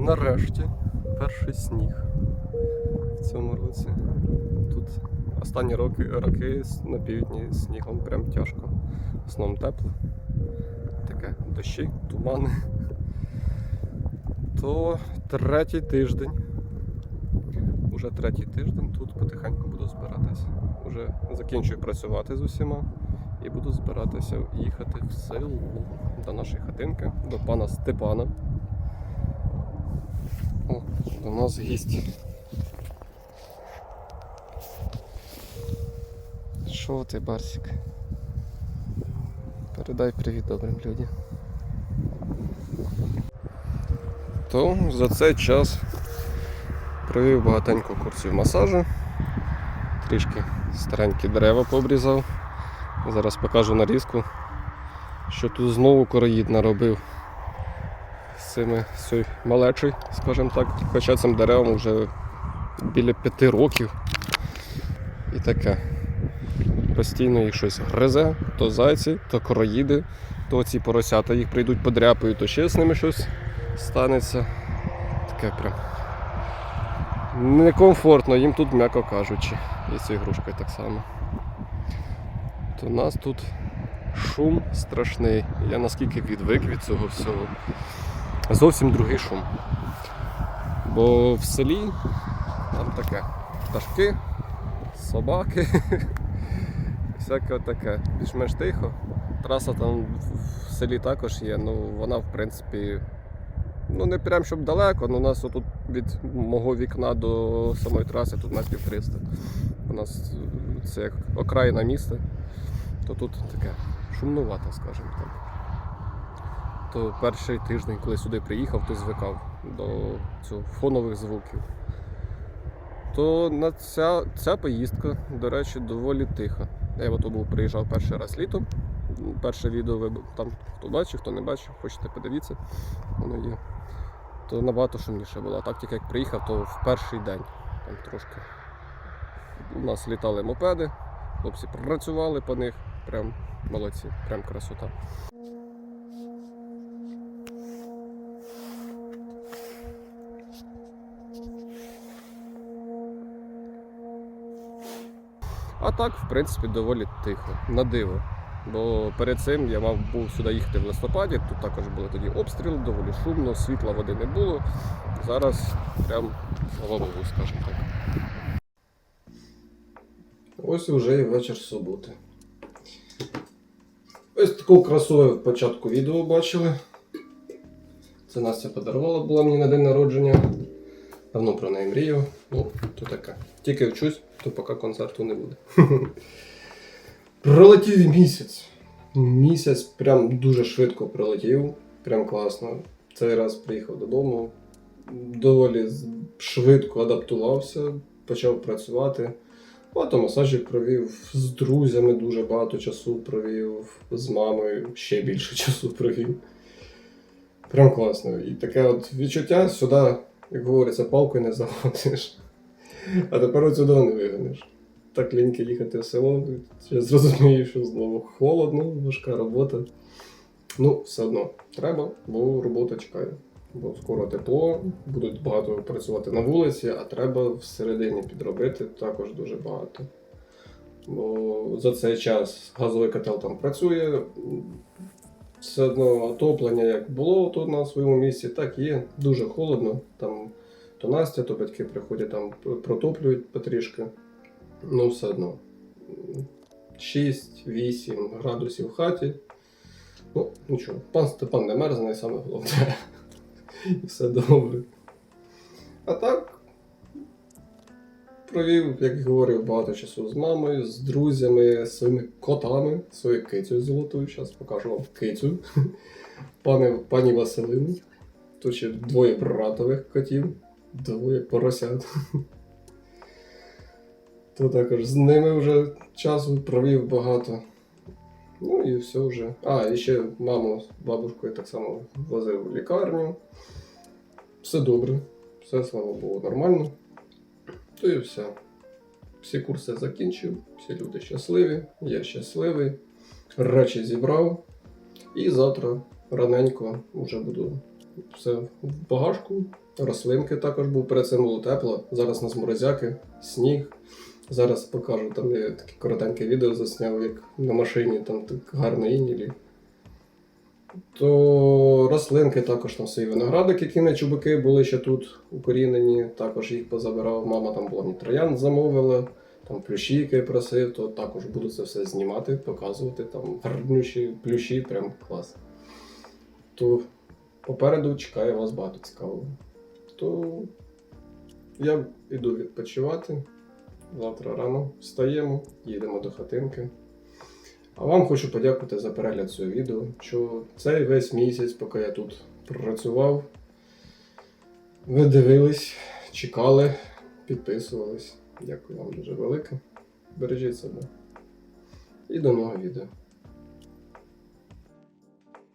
нарешті перший сніг в цьому році. Тут останні роки, роки на півдні снігом прям тяжко. В основному тепло. Таке дощі, тумани. То третій тиждень. Уже третій тиждень тут потихеньку буду збиратися. Уже закінчую працювати з усіма і буду збиратися їхати в село до нашої хатинки, до пана Степана. До нас гість. Що ти, Барсик? Передай привіт добрим людям. То за цей час провів багатенько курсів масажу, трішки старенькі дерева пообрізав. Зараз покажу нарізку, що тут знову короїд наробив з цими малечою, скажімо так. Хоча цим деревам вже біля п'яти років. І таке. Постійно їх щось гризе, то зайці, то короїди, то ці поросята їх прийдуть подряпають, то ще з ними щось станеться. Таке прям некомфортно їм тут, м'яко кажучи. І з ігрушкою так само. То у нас тут шум страшний. Я наскільки відвик від цього всього. Зовсім другий шум. Бо в селі там таке пташки, собаки, всяке таке. Більш-менш тихо. Траса там в селі також є, ну вона в принципі ну не прям щоб далеко, але у нас отут від мого вікна до самої траси тут метрів 300. У нас е, це як окраїна міста, то тут таке шумнувато, скажімо так. То перший тиждень, коли сюди приїхав, то звикав до цього фонових звуків. То на ця, ця поїздка, до речі, доволі тиха. Я от був приїжджав перший раз літом. Перше відео ви там хто бачив, хто не бачив, хочете подивіться, воно є. То набагато шумніше було. Так тільки як приїхав, то в перший день там трошки. У нас літали мопеди, хлопці працювали по них, прям молодці, прям красота. А так, в принципі, доволі тихо, на диво. Бо перед цим я мав був сюди їхати в листопаді, тут також були тоді обстріли, доволі шумно, світла води не було. Зараз прям слава Богу, скажімо так. Ось уже і вечір суботи. Ось таку красу ви в початку відео бачили. Це Настя подарувала була мені на день народження. Давно про неї мріяв. Ну, то таке. Тільки вчусь, то поки концерту не буде. Пролетів місяць. Місяць прям дуже швидко пролетів. Прям класно. Цей раз приїхав додому. Доволі швидко адаптувався, почав працювати. Багато масажів провів з друзями, дуже багато часу провів, з мамою ще більше часу провів. Прям класно. І таке от відчуття сюди, як говориться, палкою не заводиш. А тепер от сюди не вигониш. Так ліньки їхати в село. Я зрозумію, що знову холодно, важка робота. Ну, все одно треба, бо робота чекає. Бо скоро тепло, будуть багато працювати на вулиці, а треба всередині підробити також дуже багато. Бо за цей час газовий котел там працює. Все одно отоплення як було тут на своєму місці, так і є. Дуже холодно. Там то Настя, то батьки приходять там протоплюють потрішки. Ну, все одно. 6-8 градусів в хаті. Ну, нічого, пан Степан не мерзне, саме головне. І все добре. А так, провів, як говорив, багато часу з мамою, з друзями, з своїми котами, своєю кицею золотою. Зараз покажу вам кицю. Пане, пані Василину. Тут ще двоє братових котів, двоє поросят. То також з ними вже часу провів багато. Ну і все вже. А, і ще маму з бабушкою так само возив в лікарню. Все добре, все, слава Богу, нормально. То і все. Всі курси закінчив, всі люди щасливі, я щасливий. Речі зібрав. І завтра раненько вже буду все в багажку. Рослинки також був перед цим було тепло. Зараз у нас морозяки, сніг. Зараз покажу, там я таке коротеньке відео засняв, як на машині там так гарно інілі. То рослинки також там свій виноградик, які на чубики були ще тут укорінені, також їх позабирав. Мама там була мені троян замовила, там плющі, які просив, то також буду це все знімати, показувати. Там гарнющі плющі, прям клас. То попереду чекає вас багато цікавого. То я йду відпочивати. Завтра рано встаємо, їдемо до хатинки. А вам хочу подякувати за перегляд цього відео, що цей весь місяць, поки я тут працював, ви дивились, чекали, підписувались. Дякую вам дуже велике. Бережіть себе. І до нового відео.